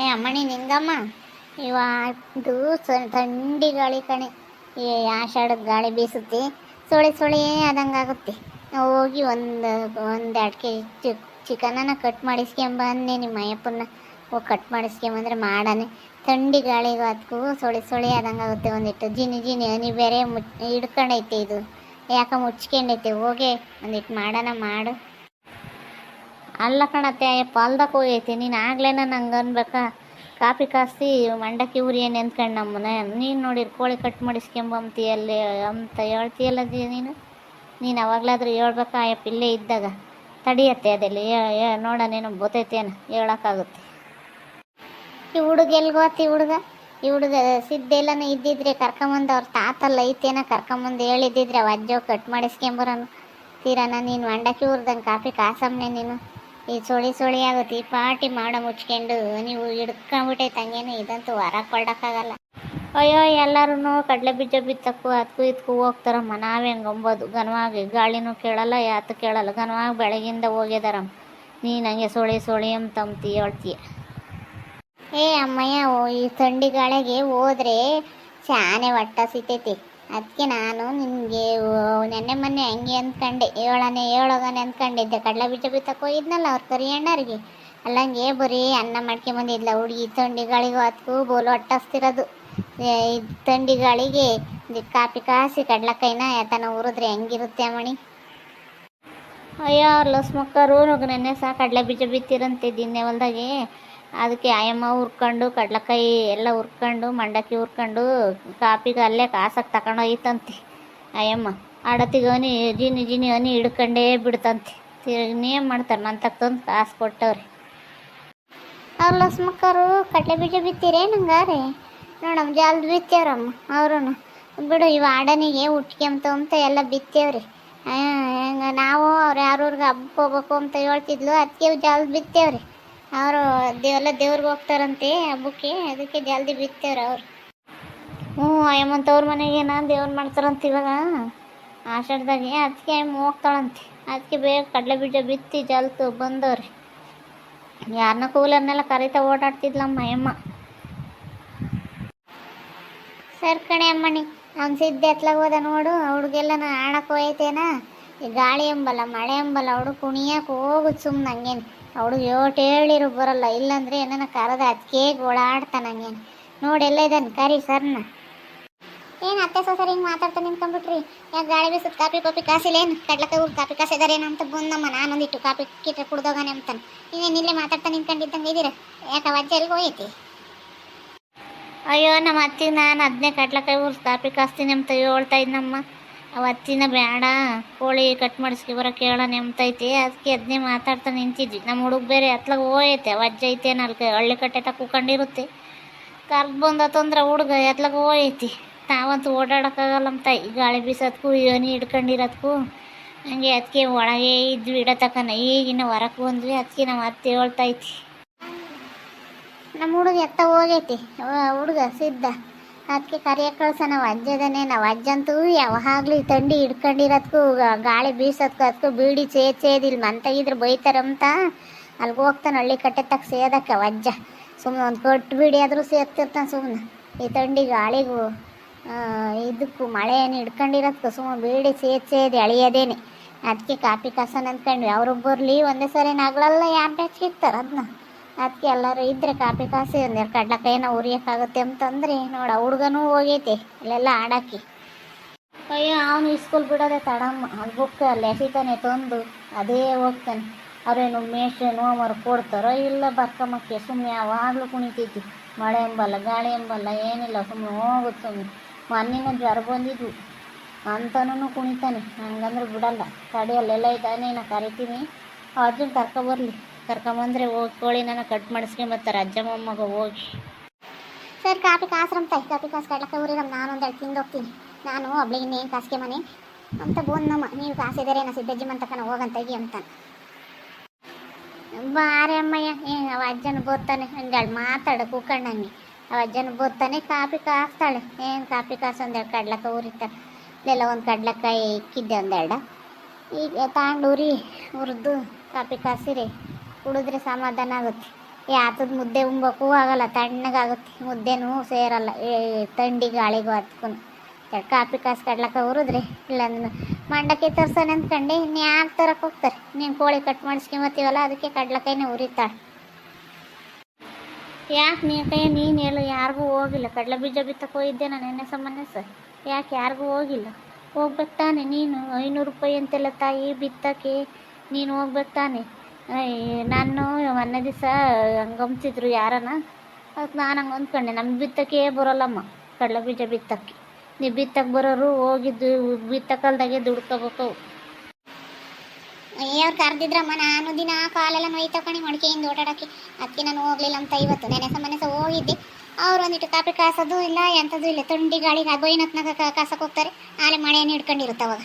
ಏ, ಅಮ್ಮಣಿ, ನಿಂಗಮ್ಮ. ಇವತ್ತು ಥಂಡಿ ಗಾಳಿ ಕಣೆ. ಈ ಆಷಾಢದ ಗಾಳಿ ಬೀಸುತ್ತೆ. ಸೊಳೆ ಸೊಳೆ ಆದಂಗಾಗುತ್ತೆ ಹೋಗಿ ಒಂದು ಒಂದು ಎರಡು ಕೆ ಜಿ ಚಿಕನನ್ನ ಕಟ್ ಮಾಡಿಸ್ಕೊಂಬಂದೆ ನಿಮ್ಮ ಅಯ್ಯಪ್ಪನ ಹೋಗಿ ಕಟ್ ಮಾಡಿಸ್ಕೊಂಬಂದ್ರೆ ಮಾಡಾನೆ. ಥಂಡಿ ಗಾಳಿಗೂ ಅದಕ್ಕೂ ಸೊಳೆ ಸೊಳೆ ಆದಂಗೆ ಆಗುತ್ತೆ ಒಂದಿಟ್ಟು. ಜಿನಿ ಜಿನಿ ಅನಿ ಬೇರೆ ಮುಚ್, ಹಿಡ್ಕೊಂಡೈತೆ ಇದು. ಯಾಕೆ ಮುಚ್ಕೊಂಡೈತೆ? ಹೋಗಿ ಒಂದಿಟ್ಟು ಮಾಡೋಣ ಮಾಡು. ಅಲ್ಲ ಕಣತ್ತೆ ಪಾಲ್ದಕ್ಕೆ ಹೋಗೈತಿ. ನೀನು ಆಗ್ಲೇನ ನಂಗೆ ಅನ್ಬೇಕಾ? ಕಾಪಿ ಕಾಸಿ ಮಂಡಕ್ಕಿ ಉರಿ ಏನು ಎಂದ್ಕಂಡು ನಮ್ಮನೆ? ನೀನು ನೋಡಿರಿ ಕೋಳಿ ಕಟ್ ಮಾಡಿಸ್ಕೊಂಬಂತೀಯಲ್ಲಿ ಅಂತ ಹೇಳ್ತೀಯಲ್ಲ ನೀನು? ನೀನು ಅವಾಗಲಾದ್ರೂ ಹೇಳ್ಬೇಕಾ? ಅಯ್ಯಪ್ಪ, ಇಲ್ಲೇ ಇದ್ದಾಗ. ತಡಿಯತ್ತೆ ಅದೆಲ್ಲ? ನೀನು ಗೊತ್ತೈತೇನು ಹೇಳೋಕ್ಕಾಗುತ್ತೆ. ಈ ಹುಡುಗ ಎಲ್ಲಿ ಗೊತ್ತಿ ಹುಡುಗ? ಈ ಹುಡುಗ ಸಿದ್ದೆಲ್ಲನೂ ಇದ್ದಿದ್ರೆ ಕರ್ಕೊಂಬಂದು ಅವ್ರ ತಾತಲ್ಲ ಐತೇನ? ಕರ್ಕೊಂಬಂದು ಹೇಳಿದ್ದಿದ್ರೆ ಅವ ಅಜ್ಜೋ ಕಟ್ ಮಾಡಿಸ್ಕೊಂಬರೋನು. ತೀರಾನ ನೀನು ಮಂಡಕ್ಕಿ ಹುರ್ದಂಗೆ ಕಾಫಿ ಕಾಸಮ್ನೆ ನೀನು? ಈ ಸುಳಿ ಸುಳಿ ಆಗುತ್ತೆ ಈ ಪಾರ್ಟಿ ಮಾಡೋ ಮುಚ್ಕೊಂಡು ನೀವು ಹಿಡ್ಕೊಂಬಿಟ್ಟೈತೆ ತಂಗೇನು, ಇದಂತೂ ಹೊರ ಕೊಡೋಕ್ಕಾಗಲ್ಲ. ಅಯ್ಯೋ ಎಲ್ಲರೂ ಕಡಲೆ ಬೀಜ ಬಿತ್ತಕ್ಕೂ ಅದಕ್ಕೂ ಇದಕ್ಕೂ ಹೋಗ್ತಾರಮ್ಮ ನಾವೇ ಹಂಗಂಬೋದು ಘನವಾಗಿ ಗಾಳಿನೂ ಕೇಳಲ್ಲ ಯಾತು ಕೇಳಲ್ಲ. ಘನವಾಗಿ ಬೆಳಗಿಂದ ಹೋಗಿದಾರಮ್ಮ ನೀನು ಹಂಗೆ ಸುಳಿ ಸೊಳಿ ಅಂತಂಬ್ತಿ, ಹೇಳ್ತೀಯ. ಏ ಅಮ್ಮಯ್ಯ ಈ ಥಂಡಿ ಗಾಳಿಗೆ ಹೋದ್ರೆ ಚಾನೆ ಹೊಟ್ಟ ಸಿತೈತಿ ಅದಕ್ಕೆ ನಾನು ನಿನಗೆ ನೆನ್ನೆ ಮೊನ್ನೆ ಹಂಗೆ ಅಂದ್ಕೊಂಡೆ, ಏಳನೆ ಏಳೋಗನೆ ಅಂದ್ಕೊಂಡಿದ್ದೆ. ಕಡಲೆ ಬೀಜ ಬಿತ್ತಕ್ಕೆ ಹೋಗಿದ್ನಲ್ಲ ಅವ್ರ ಕರಿ ಅಣ್ಣರಿಗೆ. ಅಲ್ಲಂಗೆ ಬರೀ ಅನ್ನ ಮಾಡ್ಕೊಂಬಂದಿದ್ಲ, ಹುಡುಗಿ ತಂಡಿಗಳಿಗೂ ಅದಕ್ಕೂ ಬೋಲು ಹೊಟ್ಟಸ್ತಿರೋದು ಥಂಡಿ ಕಾಪಿ ಕಾಸಿ ಕಡ್ಲಕ್ಕೈನ ಯಾತನ ಉರಿದ್ರೆ ಹೆಂಗಿರುತ್ತೆ ಮಣಿ ಅಯ್ಯೋ ಲಸ್ಮಕ್ಕರು ನೆನ್ನೆ ಸಹ ಕಡಲೆ ಬೀಜ ಬಿತ್ತಿರಂತೆ ದಿನ್ನೆ ಹೊಲ್ದಾಗೆ. ಅದಕ್ಕೆ ಆಯಮ್ಮ ಹುರ್ಕೊಂಡು, ಕಡ್ಲೆಕಾಯಿ ಎಲ್ಲ ಹುರ್ಕೊಂಡು, ಮಂಡಕ್ಕಿ ಹುರ್ಕೊಂಡು, ಕಾಪಿಗೆ ಅಲ್ಲೇ ಕಾಸಕ್ಕೆ ತಗೊಂಡೋಯ್ತಂತೆ ಆಯಮ್ಮ. ಆಡತಿಗೆ ಅವನಿ ಜೀನಿ ಜೀನಿ ಅವನಿ ಹಿಡ್ಕೊಂಡೇ ಬಿಡ್ತಂತೆ. ಇನ್ನೇನು ಮಾಡ್ತಾರೆ ನನ್ನ ತಕ್ಕಂದು ಕಾಸು ಕೊಟ್ಟವ್ರಿ. ಅವ್ರು ಲಸ್ಮಕ್ಕರು ಕಡಲೆ ಬೀಜ ಬಿತ್ತೀರೇ ನಂಗಾರೆ ನೋಡಮ್ಮ ಜಾಲ್ದು ಬಿತ್ತೇವ್ರಮ್ಮ ಅವರು ಬಿಡು, ಇವ ಆಡನಿಗೆ ಉಟ್ಕೊಂತ ಎಲ್ಲ ಬಿತ್ತೇವ್ರಿ ನಾವು ಅವ್ರು ಯಾರೂರ್ಗೆ ಹಬ್ಬ ಹೋಗ್ಬೇಕು ಅಂತ ಹೇಳ್ತಿದ್ಲು ಅದಕ್ಕೆ ಜಾಲ್ದು ಬಿತ್ತೇವ್ರಿ ಅವರು ದೇವೆಲ್ಲ, ದೇವ್ರಿಗೆ ಹೋಗ್ತಾರಂತೆ ಹಬ್ಬಕ್ಕೆ, ಅದಕ್ಕೆ ಜಲ್ದಿ ಬಿತ್ತವ್ರೆ ಅವ್ರು. ಹ್ಞೂ ಅಯ್ಯಮ್ಮಂತ ಅವ್ರ ಮನೆಗೆ ನಾನು ದೇವ್ರು ಮಾಡ್ತಾರಂತ ಇವಾಗ. ಆಷಾಢದಾಗೆ ಅದಕ್ಕೆ ಅಯ್ಯಮ್ಮ ಹೋಗ್ತಾಳಂತೆ. ಅದಕ್ಕೆ ಬೇಗ ಕಡಲೆ ಬೀಜ ಬಿತ್ತಿ ಜಲ್ತು ಬಂದವ್ರಿ. ಯಾರನ್ನ ಕೂಲರ್ನೆಲ್ಲ ಕರಿತಾ ಓಡಾಡ್ತಿದ್ಲಮ್ಮ ಅಯ್ಯಮ್ಮ. ಸರ್ ಕಣೆ ಅಮ್ಮಣಿ ಅವ್ನು ಸಿದ್ಧ ಎತ್ಲಾಗ ಹೋದ ನೋಡು, ಹುಡುಗೆಲ್ಲನ ಆಡಕ್ಕೆ ಹೋಯ್ತೇನಾ? ಈ ಗಾಳಿ ಎಂಬಲ್ಲ ಮಳೆ ಎಂಬಲ್ಲ ಅವಳು ಕುಣಿಯಕ್ಕೆ ಹೋಗುದು ಸುಮ್ಮನೆ ಹಂಗೇನು. ಅವಳು ಏಟ್ ಹೇಳಿರು ಬರಲ್ಲ, ಇಲ್ಲಾಂದ್ರೆ ಏನನ್ನ ಕರೆದ ಅದಕ್ಕೆ ನೋಡಿ, ಎಲ್ಲ ಇದ್ದಾನೆ ಕರಿ ಸರ್ನ. ಏನು ಅತ್ತೆ ಸೊಸರಿ ಹಿಂಗೆ ಮಾತಾಡ್ತಾ ನಿಂತ್ಕೊಂಡ್ಬಿಟ್ರಿ? ಯಾಕೆ ಗಾಳಿ ಬೀಸುತ್ತೆ ಕಾಪಿ ಕಾಪಿ ಕಾಸಿಲ್ಲೇನು ಕಡ್ಲಕ್ಕೆ ಊರು ಕಾಪಿ ಕಾಸಿದಾರೇನು ಅಂತ ಬಂದಮ್ಮ. ನಾನೊಂದಿಟ್ಟು ಕಾಪಿ ಕಿಟ್ರೆ ಕುಡ್ದೋಗಾನೆ ಅಂತಾನೆ. ನೀವೇನು ಇಲ್ಲೇ ಮಾತಾಡ್ತಾ ನಿಂತ್ಕೊಂಡಿದ್ದಂಗೆ ಇದ್ದೀರ ಯಾಕೆ ಅಜ್ಜ ಎಲ್ಗೆ ಹೋಗೈತಿ? ಅಯ್ಯೋ, ನಮ್ಮ ಅತ್ತಿಗೆ ನಾನು ಅದನ್ನೇ ಕಡ್ಲಕಾಯಿ ಊರು ಕಾಪಿ ಕಾಸ್ತೀನಿ ಅಂತ ಹೇಳ್ತಾ ಇದ್ನಮ್ಮ. ಅವ ಅತ್ತಿನ ಬೇಡ ಕೋಳಿ ಕಟ್ ಮಾಡಿಸ್ಕೊ ಬರೋಕೆ ಹೇಳೋ ನೆಮ್ತೈತಿ ಅದಕ್ಕೆ ಅದನ್ನೇ ಮಾತಾಡ್ತಾ ನಿಂತಿದ್ವಿ. ನಮ್ಮ ಹುಡುಗ ಬೇರೆ ಹತ್ಲಾಗ ಹೋಯೈತೆ ಅವ ಅಜ್ಜ ಐತೆ ನಾಲ್ಕು, ಹಳ್ಳಿ ಕಟ್ಟೆ ತಕ್ಕ ಕೂಕೊಂಡಿರುತ್ತೆ ಕರ್ದು ಬಂದತ್ತಂದ್ರೆ ಹುಡುಗ ಎತ್ಲಾಗ ಹೋಯೈತಿ ನಾವಂತೂ ಓಡಾಡೋಕ್ಕಾಗಲ್ಲ ಅಂತ ಈ ಗಾಳಿ ಬೀಸೋದಕ್ಕೂ ಏನಿ ಹಿಡ್ಕೊಂಡಿರೋದಕ್ಕೂ ಹಂಗೆ ಅದಕ್ಕೆ ಒಳಗೆ ಇದ್ವಿ ಇಡತಕ್ಕನ ಈಗಿನ ಹೊರಕ್ಕೆ ಬಂದ್ವಿ ಅದಕ್ಕೆ ನಮ್ಮ ಅತ್ತೆ ಹೇಳ್ತೈತಿ ನಮ್ಮ ಹುಡುಗ ಎತ್ತ ಹೋಗೈತಿ ಹುಡುಗ ಸಿದ್ಧ ಅದಕ್ಕೆ ಕರಿಯ ಕಳ್ಸ, ನಾವು ಅಜ್ಜದನೇ, ನಾವು ಅಜ್ಜಂತೂ ಯಾವಾಗಲೂ ಈ ತಂಡಿ ಹಿಡ್ಕೊಂಡಿರೋದಕ್ಕೂ ಗಾಳಿ ಬೀಸೋದಕ್ಕೂ ಅದಕ್ಕೂ ಬೀಡಿ ಸೇದ್ ಸೇದಿಲ್ಲ ಮಂತಾಗಿದ್ರೆ ಬೈತಾರಂತ. ಅಲ್ಲಿಗೆ ಹೋಗ್ತಾನೆ ಹಳ್ಳಿ ಕಟ್ಟೆ ತಕ್ಕ ಸೇದಕ್ಕೆ ಅಜ್ಜ. ಸುಮ್ಮನೆ ಒಂದು ಕೊಟ್ಟು ಬೀಡಿ ಆದರೂ ಸೇರ್ತಿರ್ತಾನೆ ಸುಮ್ಮನೆ ಈ ತಂಡಿ ಗಾಳಿಗೂ ಇದಕ್ಕೂ ಏನು ಹಿಡ್ಕೊಂಡಿರೋದಕ್ಕೂ ಸುಮ್ಮನೆ ಬೀಡಿ ಸೇದ್ ಸೇದಿ ಅಳಿಯೋದೇನೆ ಅದಕ್ಕೆ ಕಾಪಿ ಕಸನ್ ಅಂದ್ಕೊಂಡ್ವಿ ಅವರು ಬರಲಿ ಒಂದೇ ಸರಿ ನಗಳಲ್ಲ ಯಾರು ಬೆಚ್ಚಿರ್ತಾರೆ ಅದನ್ನ ಅದಕ್ಕೆ ಎಲ್ಲರೂ ಇದ್ರೆ ಕಾಪಿ ಕಾಸಿ ಒಂದೆರಡು ಕಡ್ಲಕಾಯಿನ ಉರಿಯೋಕ್ಕಾಗುತ್ತೆ ಅಂತಂದ್ರೆ ನೋಡ ಹುಡ್ಗನೂ ಹೋಗೈತೆ ಅಲ್ಲೆಲ್ಲ ಆಡಾಕಿ ಅಯ್ಯೋ, ಅವನು ಸ್ಕೂಲ್ ಬಿಡೋದೆ ತಡಮ್ಮ ಅದು ಬುಕ್ ಅಲ್ಲಿ ಎಸಿತಾನೆ ತಂದು, ಅದೇ ಹೋಗ್ತಾನೆ. ಅವ್ರೇನು ಮೇಷನು ಅವರು ಕೊಡ್ತಾರೋ ಇಲ್ಲ ಬರ್ಕಮ್ಮಕ್ಕೆ ಸುಮ್ಮನೆ ಯಾವಾಗಲೂ ಕುಣಿತೈತಿ. ಮಳೆ ಎಂಬಲ್ಲ ಗಾಳಿ ಎಂಬಲ್ಲ ಏನಿಲ್ಲ ಸುಮ್ಮನೆ ಹೋಗುತ್ತೆ ಸುಮ್ಮನೆ ಮೊನ್ನಿನ ಜ್ವರ ಬಂದಿದ್ವು, ಅಂತನೂ ಕುಣಿತಾನೆ, ಹಂಗಂದ್ರೆ ಬಿಡಲ್ಲ. ತಡಿ ಅಲ್ಲೆಲ್ಲ ಇದ್ದಾನೆ, ನಾ ಕರಿತೀನಿ, ಅರ್ಜುನ್ ಕರ್ಕೊಬರ್ಲಿ ಕರ್ಕೊಂಬಂದ್ರೆ ಹೋಗಿ ನಾನು ಕಟ್ ಮಾಡಿಸ್ಕೊಂಬರ್ತಾರೆ ಅಜ್ಜ ಮೊಮ್ಮಗ ಹೋಗಿ. ಸರ್ ಕಾಪಿ ಕಾಸ್ರಂತ ಕಾಪಿ ಕಾಸು ಕಡ್ಲಕ್ಕ ಊರಿರಮ್ ನಾನು ಒಂದೆರಡು ತಿಂದು ಹೋಗ್ತೀನಿ. ನಾನು ಒಬ್ಳಿಗೆ ಇನ್ನೇನು ಕಾಸಿಗೆ ಮನೆ? ಅಂತ ಬಂದಮ್ಮ ನೀವು ಕಾಸಿದರೆ ನಾ ಸಿದ್ದಜ್ಜಿ ಮಂತಕನ ಹೋಗಂತಗಿ ಅಂತ ಬಾರೆ ಅಮ್ಮಯ್ಯ, ಏ, ಅವ ಅಜ್ಜನ ಬೋತಾನೆ, ಹಂಗಾಳು ಮಾತಾಡ, ಕೂಕಣ್ಣಂಗೆ. ಅವ ಅಜ್ಜನ ಬೋತಾನೆ ಕಾಪಿ ಕಾಸ್ತಾಳೆ. ಏನು ಕಾಪಿ ಕಾಸು ಒಂದೆರಡು ಕಡ್ಲಕ್ಕ ಊರಿತಾರೆ ಇಲ್ಲೆಲ್ಲ ಒಂದು ಕಡ್ಲಕ್ಕಾಯಿ ಇಕ್ಕಿದ್ದೆ ಒಂದೆರಡು. ಈಗ ತಾಂಡೂರಿ ಹುರಿದು ಕಾಪಿ ಕಾಸಿರಿ. ಕುಡಿದ್ರೆ ಸಮಾಧಾನ ಆಗುತ್ತೆ. ಯಾತದ ಮುದ್ದೆ ಉಂಬಕ್ಕೂ ಆಗಲ್ಲ, ತಣ್ಣಗಾಗುತ್ತೆ. ಮುದ್ದೆನೂ ಸೇರಲ್ಲ ಥಂಡಿ ಗಾಳಿಗೂ ಹತ್ಕೊಂಡು. ಕಾಪಿ ಕಾಸು ಕಡ್ಲಕ್ಕ ಹುರಿದ್ರಿ ಇಲ್ಲಾಂದ್ರೆ ಮಂಡಕ್ಕಿ ತರ್ಸೋಣ ಇನ್ನು ಯಾಕ ತರಕ್ಕೆ ಹೋಗ್ತಾರೆ? ನೀನು ಕೋಳಿ ಕಟ್ ಮಾಡಿಸ್ಕೊಂಬತ್ತೀವಲ್ಲ ಅದಕ್ಕೆ ಕಡ್ಲಕಾಯಿನೇ ಉರಿತಾಳೆ. ಯಾಕೆ ನೀ ಕೈ, ನೀನು ಹೇಳು, ಯಾರಿಗೂ ಹೋಗಿಲ್ಲ. ಕಡಲೆ ಬೀಜ ಬಿತ್ತಕ್ಕೆ ಹೋಗಿದ್ದೆ ನಾನು, ನೆನ್ನೆ ಸಂಬಂಧ ಸರ್. ಯಾಕೆ ಯಾರಿಗೂ ಹೋಗಿಲ್ಲ? ಹೋಗ್ಬೇಕು ತಾನೆ ನೀನು. ಐನೂರು ರೂಪಾಯಿ ಅಂತೆಲ್ಲ ತಾಯಿ ಬಿತ್ತಕ್ಕೆ ನೀನು ಹೋಗ್ಬೇಕು ತಾನೆ. ನಾನು ಮೊನ್ನೆ ದಿವಸ ಹಂಗಂತಿದ್ರು ಯಾರನ? ಅದಕ್ಕೆ ನಾನು ಹಂಗೆ ಅಂದ್ಕೊಂಡೆ ನಮ್ಮ ಬಿತ್ತಕ್ಕೆ ಬರೋಲ್ಲಮ್ಮ, ಕಡಲೆ ಬೀಜ ಬಿತ್ತಕ್ಕೆ. ನೀವು ಬಿತ್ತಕ್ಕೆ ಬರೋರು ಹೋಗಿದ್ದು ಬಿತ್ತಕ್ಕಲ್ದಾಗೆ ದುಡ್ಕೋಬೇಕು ಅಯ್ಯವ್ರು ಕರೆದಿದ್ರಮ್ಮ, ನಾನು ದಿನ ಕಾಲೆಲ್ಲ ನೋಯ್ತಾ ತಕೊಂಡು ಮಡಿಕೆಯಿಂದ ಓಡಾಡಕ್ಕೆ. ಅದಕ್ಕೆ ನಾನು ಹೋಗ್ಲಿಲ್ಲ ಅಂತ ಇವತ್ತು ನೆನೆ ಮನೆ ಸಹ ಹೋಗಿದ್ದೆ. ಅವ್ರು ಒಂದಿಟ್ಟು ಕಾಪಿ ಕಾಸೋದು ಇಲ್ಲ ಎಂಥದ್ದು ಇಲ್ಲ. ಥಂಡಿ ಗಾಳಿಗೆ ಬೈನತ್ನಾಗ ಕಾಸಕ್ಕೆ ಹೋಗ್ತಾರೆ. ಆಲೆ ಮಳೆಯನ್ನು ಹಿಡ್ಕೊಂಡಿರುತ್ತೆ ಅವಾಗ.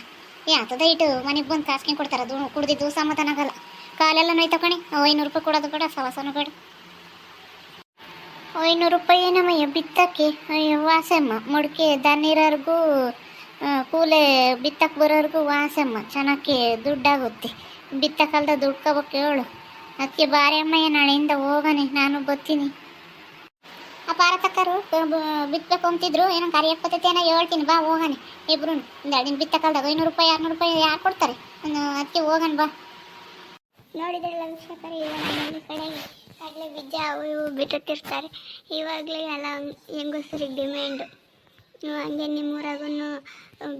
ಯಾತದ ಇಟ್ಟು ಮನೆಗೆ ಬಂದು ಕಾಸ್ಕೊಂಡು ಕೊಡ್ತಾರೆ? ಅದು ಕುಡ್ದಿದ್ದು ಸಮಾಧಾನ ಆಗಲ್ಲ. ಕಾಲೆಲ್ಲ ನೋಯ್ತಾ ಕಣಿ. ಐನೂರು ರೂಪಾಯಿ ಕೊಡೋದು ಬೇಡ, ಸವಾಸನೂ ಬೇಡ. ಐನೂರು ರೂಪಾಯಿ ಏನಮ್ಮಯ್ಯ, ಬಿತ್ತಕ್ಕೆ? ವಾಸಮ್ಮ, ಮೊಡ್ಕೆ ದನಿರೋರ್ಗೂ ಕೂಲೆ ಬಿತ್ತಕ್ಕೆ ಬರೋರ್ಗೂ ವಾಸಮ್ಮ, ಚೆನ್ನಾಗಿ ದುಡ್ಡಾಗುತ್ತೆ. ಬಿತ್ತಕ್ಕಲ್ದ ದುಡ್ಕೋಬೇಕು ಹೇಳು ಅದಕ್ಕೆ ಬಾರಿ ಅಮ್ಮಯ್ಯ, ನಾಳೆಯಿಂದ ಹೋಗನೆ, ನಾನು ಬರ್ತೀನಿ. ಆ, ಪಾರತಕ್ಕರು ಬಿತ್ತಬೇಕು ಅಂತಿದ್ರು. ಏನೋ ಕಾರ್ಯ ಪದ್ಧತಿ ಏನೋ ಹೇಳ್ತೀನಿ, ಬಾ, ಹೋಗನೆ. ಇಬ್ರು ದಿನ ಬಿತ್ತಕ್ಕಲ್ದಾಗ ಐನೂರು ರೂಪಾಯಿ, ಆರ್ನೂರು ರೂಪಾಯಿ ಯಾರು ಕೊಡ್ತಾರೆ? ಅದಕ್ಕೆ ಹೋಗನ್ ಬಾ. ನೋಡಿದ್ರಲ್ಲ ವೀಕ್ಷಕರು ಕಡಲೆ ಬೀಜ ಅವು ಇವು ಇವಾಗಲೇ ಎಲ್ಲ ಹೆಂಗಸರಿಗೆ ಡಿಮ್ಯಾಂಡು ಹಂಗೆ ನಿಮ್ಮೂರಾಗೂ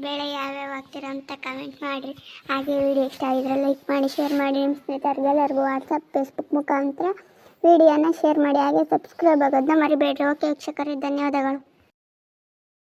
ಬೆಳೆ ಯಾವ್ಯಾವ ಆಗ್ತೀರಾ ಅಂತ ಕಮೆಂಟ್ ಮಾಡಿರಿ. ಹಾಗೆ ವಿಡಿಯೋ ಇಷ್ಟ ಆಗಿದ್ರೆ ಲೈಕ್ ಮಾಡಿ ಶೇರ್ ಮಾಡಿ. ನಿಮ್ಮ ಸ್ನೇಹಿತರಿಗೆಲ್ಲರಿಗೂ ವಾಟ್ಸಪ್ ಫೇಸ್ಬುಕ್ ಮುಖಾಂತರ ವಿಡಿಯೋನ ಶೇರ್ ಮಾಡಿ. ಹಾಗೆ ಸಬ್ಸ್ಕ್ರೈಬ್ ಆಗೋದನ್ನ ಮರಿಬೇಡ್ರಿ. ಓಕೆ ವೀಕ್ಷಕರೇ, ಧನ್ಯವಾದಗಳು.